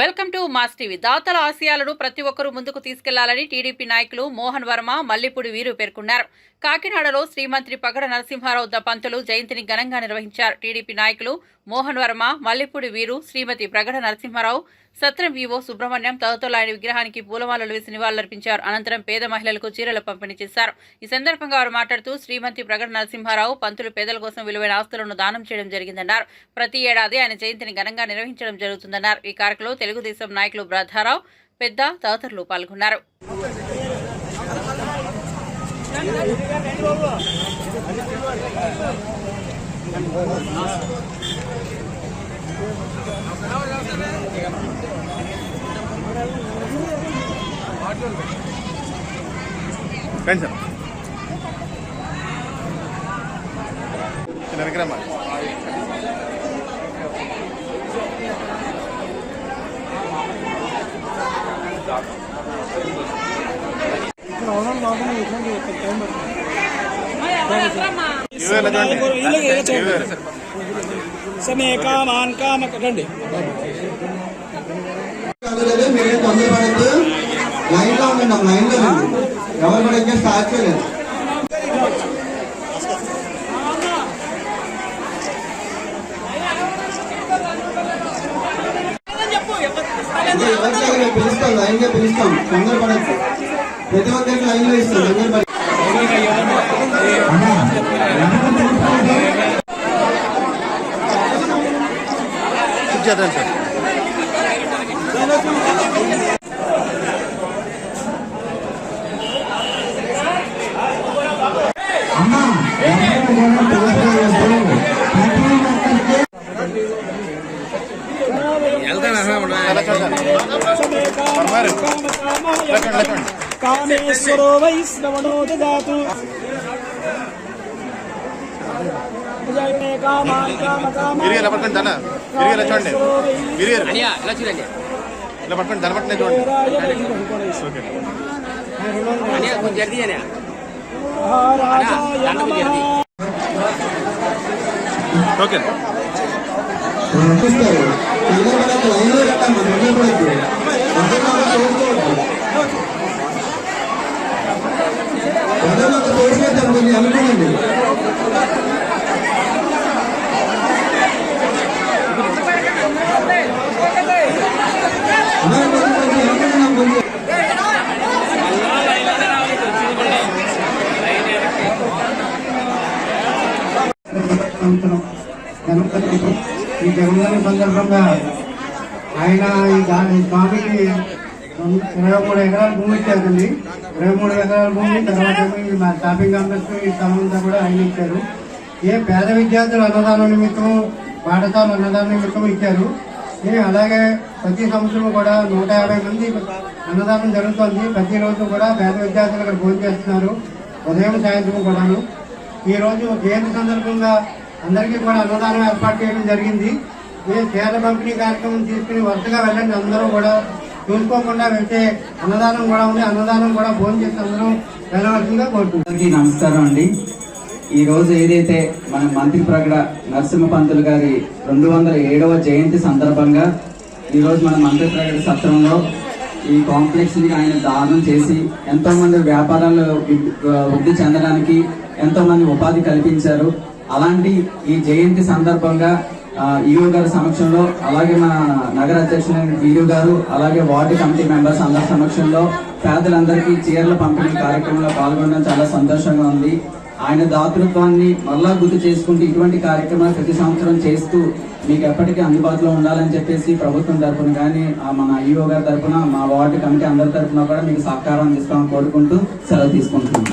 Welcome to mass TV. దాతల ఆశయాలను ప్రతి ఒక్కరూ ముందుకు తీసుకెళ్ళాలని టీడీపీ నాయకులు మోహన్ వర్మ మల్లిపూడి వీరు పేర్కొన్నారు. కాకినాడలో శ్రీమంత్రి పగడ నరసింహారావు దంపతులు జయంతిని ఘనంగా నిర్వహించారు. టీడీపీ నాయకులు మోహన్ వర్మ మల్లిపూడి వీరు శ్రీమతి ప్రగడ నరసింహారావు సత్రం వివో సుబ్రహ్మణ్యం తదితరులు ఆయన విగ్రహానికి పూలమాలలు వేసి నివాళులర్పించారు. అనంతరం పేద మహిళలకు చీరలు పంపిణీ చేశారు. ఈ సందర్భంగా వారు మాట్లాడుతూ శ్రీమంతి ప్రగడ నరసింహారావు పంతులు పేదల కోసం విలువైన ఆస్తులను దానం చేయడం జరిగిందన్నారు. ప్రతి ఏడాది ఆయన జయంతిని ఘనంగా నిర్వహించడం జరుగుతుందన్నారు. ఈ కార్యక్రమంలో తెలుగుదేశం నాయకులు బ్రధారావు పెద్ద తదితరులు పాల్గొన్నారు. రండి సార్ చిన్న విక్రమ సమే కామాన్ కామ రండి. మీరేం తొందర పడద్దు లైన్లో ఉండండి లైన్లో ఎవరు కూడా పిలుస్తాం లైన్గా పిలుస్తాం తొందర పడద్దు ప్రతి ఒక్కరికి లైన్లో ఇస్తాం తొందర పడి இன்ச்சதான் சார் कामेश्वरो वैष्णवणो ददातु మీరు ఎలా పట్టుకోండి దాన? మీరు ఎలా చూడండి. మీరు ఎలా చూడండి. ఇలా పట్టుకోండి దాన్ని పట్టుకునే చూడండి. ఓకే. కొంచెం జల్దీ ఓకే. సంవత్సరం గణపతికి ఈ జన్మదిన సందర్భంగా ఆయన ఈ దాని స్వామికి ఇరవై మూడు ఎకరాల భూమి ఇచ్చారండి. ఇరవై మూడు ఎకరాల భూమి తర్వాత మా షాపింగ్ కాంప్లెక్స్ ఈ స్థలం అంతా కూడా ఆయన ఇచ్చారు. ఏ పేద విద్యార్థులు అన్నదానం నిమిత్తం పాఠశాల అన్నదానం నిమిత్తం ఇచ్చారు. అలాగే ప్రతి సంవత్సరం కూడా నూట యాభై మంది అన్నదానం జరుగుతుంది. ప్రతిరోజు కూడా పేద విద్యార్థులు ఇక్కడ భోజనం చేస్తున్నారు. ఉదయం సాయంత్రం కూడాను. ఈరోజు జయంతి సందర్భంగా అందరికీ కూడా అన్నదానం ఏర్పాటు చేయడం జరిగింది. ఈ చీరల పంపిణీ కార్యక్రమం తీసుకుని వరుసగా వెళ్ళండి. అందరూ కూడా చూసుకోకుండా వెళ్తే అన్నదానం కూడా ఉంది. అన్నదానం కూడా భోజనం చేసి అందరూ వెళ్ళవలసిందిగా కోరుకుంటున్నాను నమస్కారం అండి. ఈ రోజు ఏదైతే మన మంత్రి ప్రగడ నరసింహ పంతులు గారి రెండు వందల ఏడవ జయంతి సందర్భంగా ఈరోజు మన మంత్రి ప్రగడ సత్రంలో ఈ కాంప్లెక్స్ని ఆయన దానం చేసి ఎంతోమంది వ్యాపారాలు వృద్ధి- చెందడానికి ఎంతోమంది ఉపాధి కల్పించారు. అలాంటి ఈ జయంతి సందర్భంగా ఈఓ గారి సమక్షంలో అలాగే మన నగర అధ్యక్షులైన ఈఓ గారు అలాగే వార్డు కమిటీ మెంబర్స్ అందరి సమక్షంలో పేదలందరికీ చీరల పంపిణీ కార్యక్రమంలో పాల్గొనడం చాలా సంతోషంగా ఉంది. ఆయన దాతృత్వాన్ని మళ్ళా గుర్తు చేసుకుంటూ ఇటువంటి కార్యక్రమాలు ప్రతి సంవత్సరం చేస్తూ మీకు ఎప్పటికీ అందుబాటులో ఉండాలని చెప్పేసి ప్రభుత్వం తరపున కానీ మన ఈఓ గారి తరఫున మా వార్డు కమిటీ అందరి తరపున కూడా మీకు సహకారం ఇస్తామని కోరుకుంటూ సెలవు తీసుకుంటున్నాం.